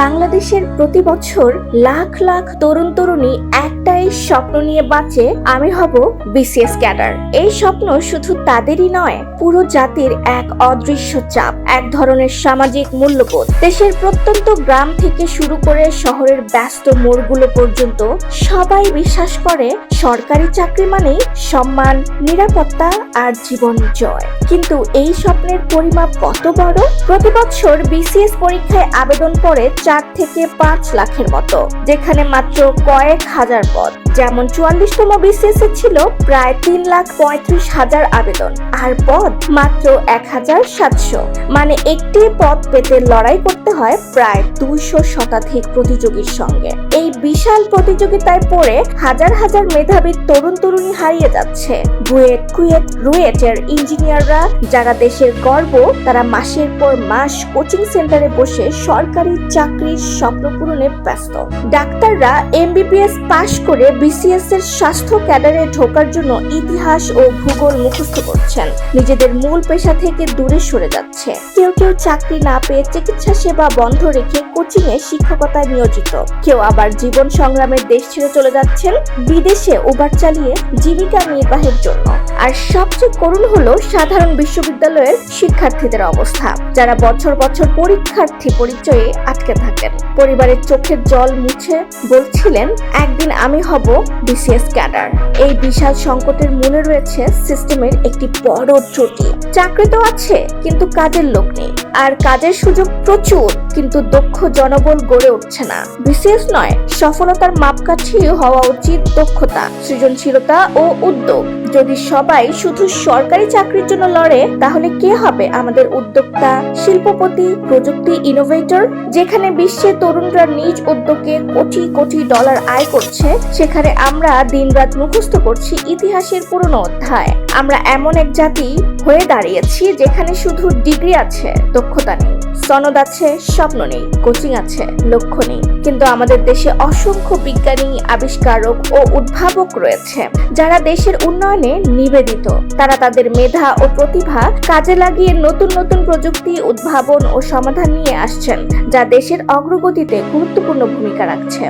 বাংলাদেশের প্রতি বছর লাখ লাখ তরুণ তরুণী একটাই স্বপ্ন নিয়ে বাঁচে, আমি হব বিসিএস ক্যাডার এই স্বপ্ন শুধু তাদেরই নয়, পুরো জাতির এক অদৃশ্য চাপ, এক ধরনের সামাজিক মূল্যবোধ। দেশের প্রত্যন্ত গ্রাম থেকে শুরু করে শহরের ব্যস্ত মোড়গুলো পর্যন্ত সবাই বিশ্বাস করে, সরকারি চাকরি মানেই সম্মান, নিরাপত্তা আর জীবন জয়। কিন্তু এই স্বপ্নের পরিমাপ কত বড়? প্রতি বছর বিসিএস পরীক্ষায় আবেদন পড়ে চার থেকে পাঁচ লাখের মতো, যেখানে মাত্র কয়েক হাজার পদ। যেমন চুয়াল্লিশতম বিসিএস এ ছিল প্রায় তিন লাখ পঁয়ত্রিশ হাজার আবেদন, আর পদ মাত্র এক হাজার সাতশো। মানে একটি পদ পেতে লড়াই করতে হয় প্রায় দুইশো শতাধিক প্রতিযোগীর সঙ্গে। এই বিশাল প্রতিযোগিতায় পড়ে হাজার হাজার মেধাবী তরুণ তরুণী হারিয়ে যাচ্ছে। বুয়েট কুয়েট রুয়েটের ইঞ্জিনিয়াররা যারা দেশের গর্ব, তারা মাসের পর মাস কোচিং সেন্টারে বসে সরকারি চাকরির স্বপ্ন পূরণে ব্যস্ত। ডাক্তাররা এমবিবিএস পাশ করে বিসিএস এর স্বাস্থ্য ক্যাডারে ঢোকার জন্য ইতিহাস ও ভূগোল মুখস্থ করছেন। নিজেদের মূল পেশা থেকে দূরে সরে যাচ্ছে। কেউ কেউ চাকরি না পেয়ে চিকিৎসা সেবা বন্ধ রেখে কোচিং এ শিক্ষকতায় নিয়োজিত। কেউ আবার জীবন সংগ্রামের দেশ ছেড়ে চলে যাচ্ছেন বিদেশে উবার চালিয়ে জীবিকা নির্বাহের জন্য। আর সবচেয়ে করুণ হলো সাধারণ বিশ্ববিদ্যালয়ের শিক্ষার্থীদের অবস্থা, যারা বছর বছর পরীক্ষার্থী পরিচয়ে আটকে থাকেন। পরিবারের চোখের জল মুছে বলছিলেন, একদিন আমি হব বিসিএস ক্যাডার। এই বিশাল সংকটের মনে রয়েছে সিস্টেমের একটি বড় ত্রুটি। চাকরি তো আছে, কিন্তু কাজের লোক নেই। আর কাজের সুযোগ প্রচুর, কিন্তু দক্ষ জনবল গড়ে উঠছে না। বিসিএস নয়, সফলতার মাপকাঠি হওয়া উচিত দক্ষতা, সৃজনশীলতা ও উদ্যোগ। যদি সবাই শুধু সরকারি চাকরির জন্য লড়ে, তাহলে কে হবে আমাদের উদ্যোক্তা, শিল্পপতি, প্রযুক্তি ইনোভেটর যেখানে বিশ্বের তরুণরা নিজ উদ্যোগে কোটি কোটি ডলার আয় করছে, সেখানে আমরা দিনরাত মুখস্থ করছি ইতিহাসের পুরনো অধ্যায়। আমরা এমন এক জাতি হয়ে দাঁড়িয়েছি যেখানে শুধু ডিগ্রি আছে দক্ষতা নেই। সনদ আছে, স্বপ্ন নেই, কোচিং আছে, লক্ষ্য নেই। কিন্তু আমাদের দেশে অসংখ্য বিজ্ঞানী, আবিষ্কারক ও উদ্ভাবক রয়েছে। যারা দেশের উন্নয়নে নিবেদিত। তারা তাদের মেধা ও প্রতিভা কাজে লাগিয়ে নতুন নতুন প্রযুক্তি, উদ্ভাবন ও সমাধান নিয়ে আসছেন, যা দেশের অগ্রগতিতে গুরুত্বপূর্ণ ভূমিকা রাখছে।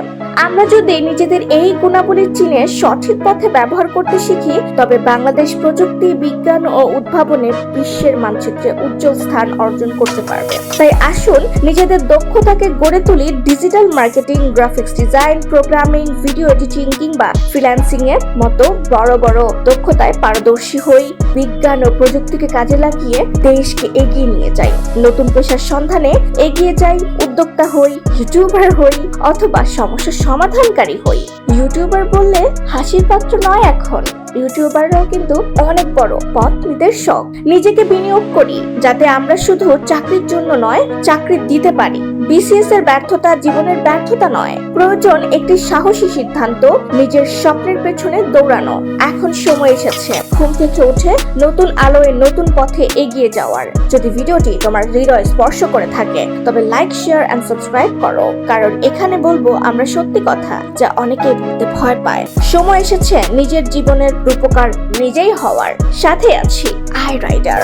আমরা যদি নিজেদের এই গুণাবলী চিনে সঠিক পথে ব্যবহার করতে শিখি, তবে বাংলাদেশ প্রযুক্তি, বিজ্ঞান ও উদ্ভাবনে বিশ্বের মানচিত্রে উজ্জ্বল স্থান অর্জন করতে পারবে। তাই আসুন নিজেদের দক্ষতাকে গড়ে তুলি digital marketing, graphics design, programming, video editing কিংবা ফ্রিল্যান্সিং এর মতো বড় বড় দক্ষতায় পারদর্শী হই। বিজ্ঞান ও প্রযুক্তিকে কাজে লাগিয়ে দেশকে এগিয়ে নিয়ে যাই। নতুন পেশার সন্ধানে এগিয়ে যাই উদ্যোক্তা হই ইউটিউবার হই, অথবা সমস্যা সমাধানকারী হই। ইউটিউবার বললে হাসির পাত্র নয় এখন। ইউটিউবাররাও কিন্তু অনেক বড় পথ শখ নিজেকে বিনিয়োগ করি, যাতে আমরা শুধু চাকরির জন্য নয়, চাকরি দিতে পারি। বিসিএস এর ব্যর্থতা জীবনের ব্যর্থতা নয়। প্রয়োজন একটি সাহসী সিদ্ধান্ত, নিজের স্বপ্নের পেছনে দৌড়ানো। এখন সময় এসেছে। ঘুম থেকে উঠে নতুন আলোয় নতুন পথে এগিয়ে যাওয়ার। যদি ভিডিওটি তোমার হৃদয় স্পর্শ করে থাকে, তবে লাইক শেয়ার এন্ড সাবস্ক্রাইব করো। কারণ এখানে বলব আমরা সত্যি কথা, যা অনেকেই বলতে ভয় পায়। সময় এসেছে নিজের জীবনের রূপকার নিজেই হওয়ার। সাথে আছি আই রাইডার